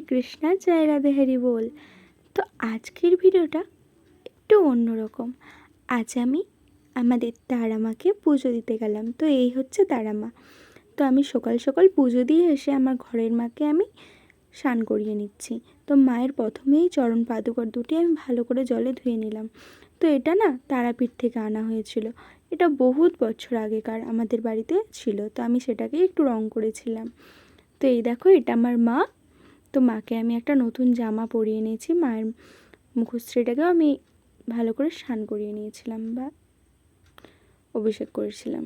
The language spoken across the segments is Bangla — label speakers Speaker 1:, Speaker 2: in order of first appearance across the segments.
Speaker 1: কৃষ্ণা জয় রাধে বল। তো আজকের ভিডিওটা একটু অন্যরকম। আজ আমি আমাদের তারামাকে পুজো দিতে গেলাম। তো এই হচ্ছে তারামা। তো আমি সকাল সকাল পুজো দিয়ে এসে আমার ঘরের মাকে আমি স্নান করিয়ে নিচ্ছি। তো মায়ের প্রথমেই চরণ পাদুকর দুটি আমি ভালো করে জলে ধুয়ে নিলাম। তো এটা না তারাপীঠ থেকে আনা হয়েছিল। এটা বহুত বছর আগেকার আমাদের বাড়িতে ছিল। তো আমি সেটাকে একটু রং করেছিলাম। তো এই দেখো এটা আমার মা মাকে আমি একটা নতুন জামা পরিয়ে নিয়েছি মায়ের মুখশ্রীটাকেও আমি ভালো করে স্নান করিয়ে নিয়েছিলাম বা অভিষেক করেছিলাম।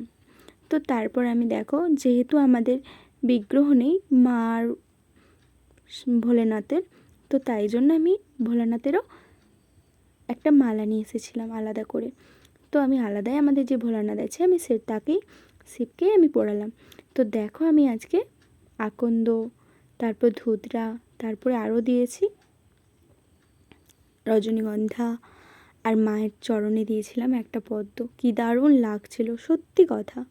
Speaker 1: তো তারপর আমি দেখো, যেহেতু আমাদের বিগ্রহ নেই মার ভোলেনাথের, তো তাই জন্য আমি ভোলানাথেরও একটা মালা নিয়ে এসেছিলাম আলাদা করে। তো আমি আলাদাই আমাদের যে ভোলানাথ আছে, আমি সে, তাকেই শিবকেই আমি পড়ালাম তো দেখো আমি আজকে আকন্দ তারপর ধুতরা, তারপরে আরও দিয়েছি। রজনীগন্ধা আর মায়ের চরণে দিয়েছিলাম একটা পদ্ম। কি দারুণ লাগছিল, সত্যি কথা।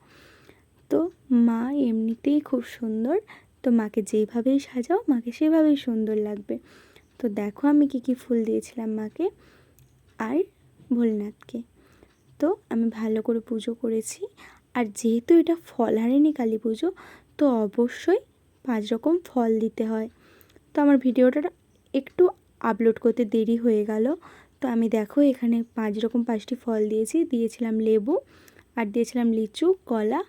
Speaker 1: তো মা এমনিতেই খুব সুন্দর। তো মাকে যেভাবেই সাজাও, মাকে সেভাবেই সুন্দর লাগবে। তো দেখো আমি কি কি ফুল দিয়েছিলাম মাকে আর ভোলনাথকে। তো আমি ভালো করে পুজো করেছি। আর যেহেতু এটা ফলহারিণী কালী পুজো, তো অবশ্যই পাঁচ রকম ফল দিতে হয়। তো আমার ভিডিওটা একটু আপলোড করতে দেরি হয়ে গেল। তো আমি দেখো এখানে পাঁচ রকম পাঁচটি ফল দিয়েছি। দিয়েছিলাম লেবু, আর দিয়েছিলাম লিচু, কলা,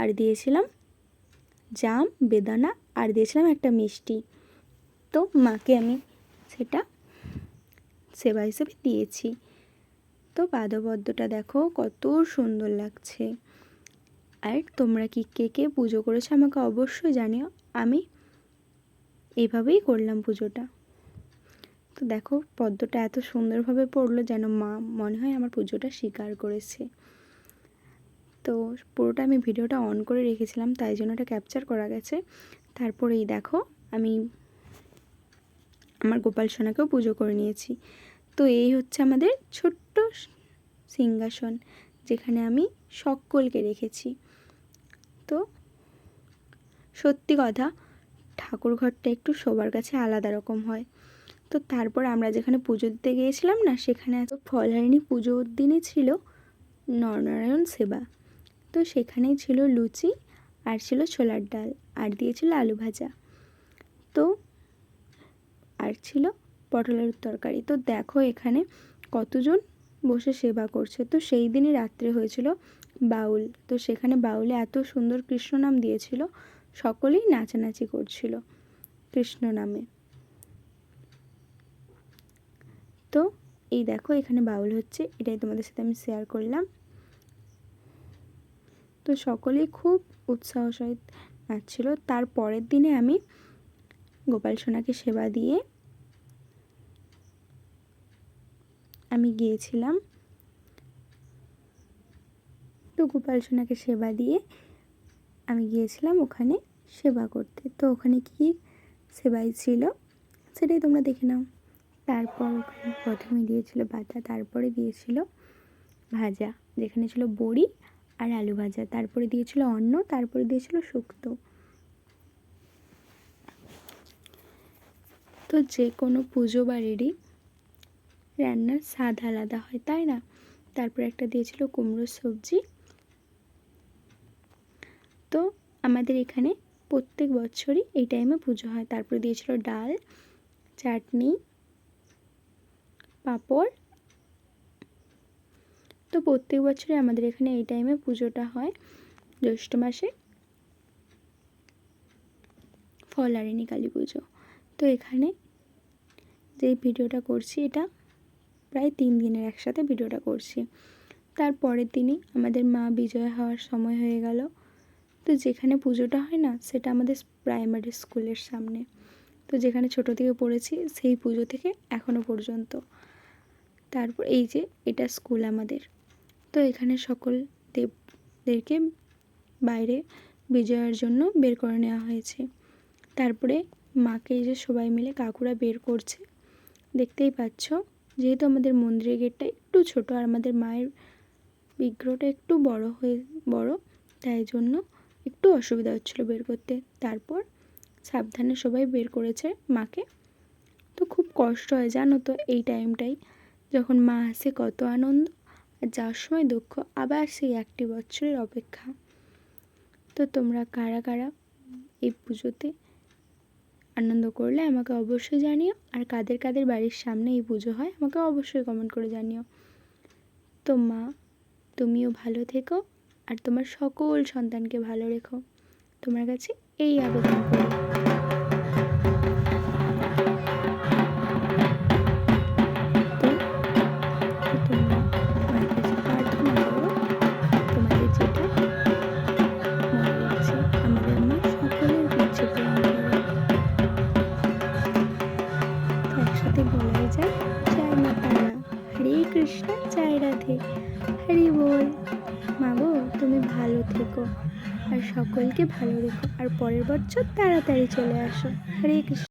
Speaker 1: আর দিয়েছিলাম জাম, বেদানা, আর দিয়েছিলাম একটা মিষ্টি। তো মাকে আমি সেটা সেবা হিসেবে দিয়েছি। তো পাদপদ্মটা দেখো কত সুন্দর লাগছে। আর তোমরা কি কে কে পুজো করেছ আমাকে অবশ্যই জানিও। আমি এইভাবেই করলাম পুজোটা। তো দেখো, পদ্মটা এত সুন্দরভাবে পড়ল যেন মা মনে হয় আমার পুজোটা স্বীকার করেছে। তো পুরোটা আমি ভিডিওটা অন করে রেখেছিলাম, তাই জন্য এটা ক্যাপচার করা গেছে। তারপরেই দেখো, আমি আমার গোপাল সোনাকেও পুজো করে নিয়েছি। তো এই হচ্ছে আমাদের ছোট্ট সিংহাসন, যেখানে আমি সকলকে রেখেছি। সত্যি কথা ঠাকুর ঘরটা একটু সবার কাছে আলাদা রকম হয়। তো তারপর আমরা যেখানে পুজো দিতে গিয়েছিলাম না, সেখানে এত ফলহারিণী পুজোর দিনে ছিল নরনারায়ণ সেবা। তো সেখানেই ছিল লুচি আর ছিল ছোলার ডাল আর দিয়েছিল আলু ভাজা। তো আর ছিল পটলের তরকারি। তো দেখো এখানে কতজন বসে সেবা করছে। তো সেই দিনই রাত্রে হয়েছিল বাউল। তো সেখানে বাউলে এত সুন্দর কৃষ্ণ নাম দিয়েছিল। সকলেই নাচানাচি করছিল কৃষ্ণ নামে। তো এই দেখো এখানে বাউল হচ্ছে, এটাই তোমাদের সাথে আমি শেয়ার করলাম। তো সকলেই খুব উৎসাহ সহিত নাচছিল। তার পরের দিনে আমি গোপাল সোনাকে সেবা দিয়ে আমি গিয়েছিলাম। তো গোপাল সোনাকে সেবা দিয়ে আমি গিয়েছিলাম ওখানে সেবা করতে। তো ওখানে কি সেবাই ছিল সেটাই তোমরা দেখে নাও। তারপর ওখানে প্রথমে দিয়েছিল বাটা, তারপরে দিয়েছিল ভাজা, যেখানে ছিল বড়ি আর আলু ভাজা। তারপরে দিয়েছিল অন্ন, তারপরে দিয়েছিল শুক্তো। তো যে কোনো পুজো বাড়িরই রান্নার স্বাদ আলাদা হয়, তাই না? তারপর একটা দিয়েছিল কুমড়োর সবজি তো আমাদের এখানে প্রত্যেক বছরই এই টাইমে পুজো হয়। তারপরে দিয়েছিল ডাল, চাটনি, পাঁপড়। তো প্রত্যেক বছরই আমাদের এখানে এই টাইমে পুজোটা হয়, জ্যৈষ্ঠ মাসে। ফলারিণী কালী পুজো। তো এখানে যেই ভিডিওটা করছি, এটা প্রায় তিন দিনের একসাথে ভিডিওটা করছি। তারপরের দিনই আমাদের মা বিজয় হওয়ার সময় হয়ে গেল। তো যেখানে পুজোটা হয় না, সেটা আমাদের প্রাইমারি স্কুলের সামনে। তো যেখানে ছোট থেকে পড়েছি, সেই পুজো থেকে এখনও পর্যন্ত। তারপর এই যে এটা স্কুল আমাদের। তো এখানে সকল দেবদেরকে বাইরে বিজয়ের জন্য বের করে নেওয়া হয়েছে। তারপরে মাকে যে সবাই মিলে কাকুরা বের করছে। দেখতেই পাচ্ছ, যেহেতু আমাদের মন্দিরের গেটটা একটু ছোট, আর আমাদের মায়ের বিগ্রহটা একটু বড় হয়ে, বড়, তাই জন্য একটু অসুবিধা হচ্ছিল বের করতে। তারপর সাবধানে সবাই বের করেছে মাকে। তো খুব কষ্ট হয়, জানো তো, এই টাইমটাই যখন মা আসে কত আনন্দ, আর যাওয়ার সময় দুঃখ, আবার সেই একটি বছরের অপেক্ষা। তো তোমরা কারা কারা এই পুজোতে আনন্দ করলে আমাকে অবশ্যই জানিও, আর কাদের কাদের বাড়ির সামনে এই পুজো হয় আমাকে অবশ্যই কমেন্ট করে জানিও। তো মা, তুমিও ভালো থেকো। আর তোমার সকল সন্তানকে ভালো রেখো। তোমার কাছে এই আবেদন করি। বলাই যায়, জয় মা হরে কৃষ্ণ, জয় রাধে। হরি বল। মাগো, তুমি ভালো থেকো। আর সকলকে ভালো রেখো। আর পরের বছর তাড়াতাড়ি চলে আসো। হরে কৃষ্ণ।